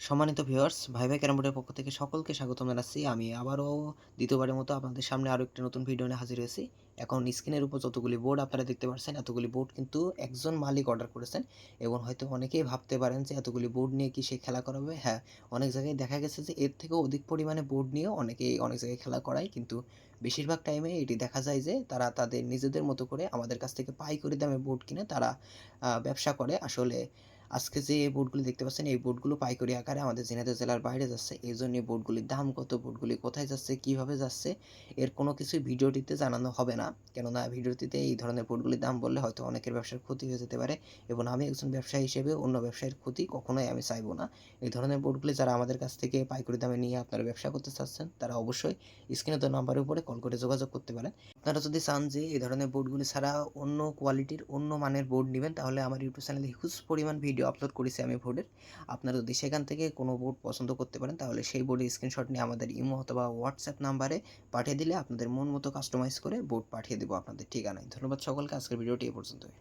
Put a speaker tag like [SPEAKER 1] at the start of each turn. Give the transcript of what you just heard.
[SPEAKER 1] সম্মানিত ভিউয়ার্স ভাই ভাই ক্যারাম বোর্ডের পক্ষ থেকে সকলকে স্বাগতম জানাচ্ছি। আমি আবারও দ্বিতীয়বারের মতো আপনাদের সামনে আরও একটি নতুন ভিডিও নিয়ে হাজির হয়েছি। এখন স্ক্রিনের উপর যতগুলি বোর্ড আপনারা দেখতে পাচ্ছেন এতগুলি বোর্ড কিন্তু একজন মালিক অর্ডার করেছেন এবং হয়তো অনেকেই ভাবতে পারেন যে এতগুলি বোর্ড নিয়ে কি সে খেলা করাবে। হ্যাঁ অনেক জায়গায় দেখা গেছে যে এর থেকেও অধিক পরিমাণে বোর্ড নিয়েও অনেকেই অনেক জায়গায় খেলা করায়। কিন্তু বেশিরভাগ টাইমে এটি দেখা যায় যে তারা তাদের নিজেদের মতো করে আমাদের কাছ থেকে পাইকারি দামে বোর্ড কিনে তারা ব্যবসা করে। আসলে আজকে যে এই বোর্ডগুলি দেখতে পাচ্ছেন, এই বোর্ডগুলো পাইকারি আকারে আমাদের ঝিনাইদহ জেলার বাইরে যাচ্ছে। এই জন্য এই বোর্ডগুলির দাম কত বোর্ডগুলি কোথায় যাচ্ছে, কীভাবে যাচ্ছে, এর কোনো কিছু ভিডিওটিতে জানানো হবে না। কেননা ভিডিওটিতে এই ধরনের বোর্ডগুলির দাম বললে হয়তো অনেকের ব্যবসার ক্ষতি হয়ে যেতে পারে এবং আমি একজন ব্যবসায়ী হিসেবে অন্য ব্যবসায়ের ক্ষতি কখনোই আমি চাইব না। এই ধরনের বোর্ডগুলি যারা আমাদের কাছ থেকে পাইকারি দামে নিয়ে আপনারা ব্যবসা করতে চাচ্ছেন, তারা অবশ্যই স্ক্রিনে তো নাম্বারের উপরে কল করে যোগাযোগ করতে পারেন। আপনারা যদি চান যে এই ধরনের বোর্ডগুলি ছাড়া অন্য কোয়ালিটির, অন্য মানের বোর্ড নেবেন, তাহলে আমার ইউটিউব চ্যানেলে হিউজ পরিমাণ ভিডিও আপলোড করেছি আমি বোর্ডের। আপনারা যদি সেখান থেকে কোনো বোর্ড পছন্দ করতে পারেন, তাহলে সেই বোর্ডের স্ক্রিনশট নিয়ে আমাদের ইমো অথবা হোয়াটসঅ্যাপ নাম্বারে পাঠিয়ে দিলে আপনাদের মন মতো কাস্টমাইজ করে বোর্ড পাঠিয়ে দেবো আপনাদের ঠিকানায়। ধন্যবাদ সকলকে, আজকের ভিডিওটি এ পর্যন্তই।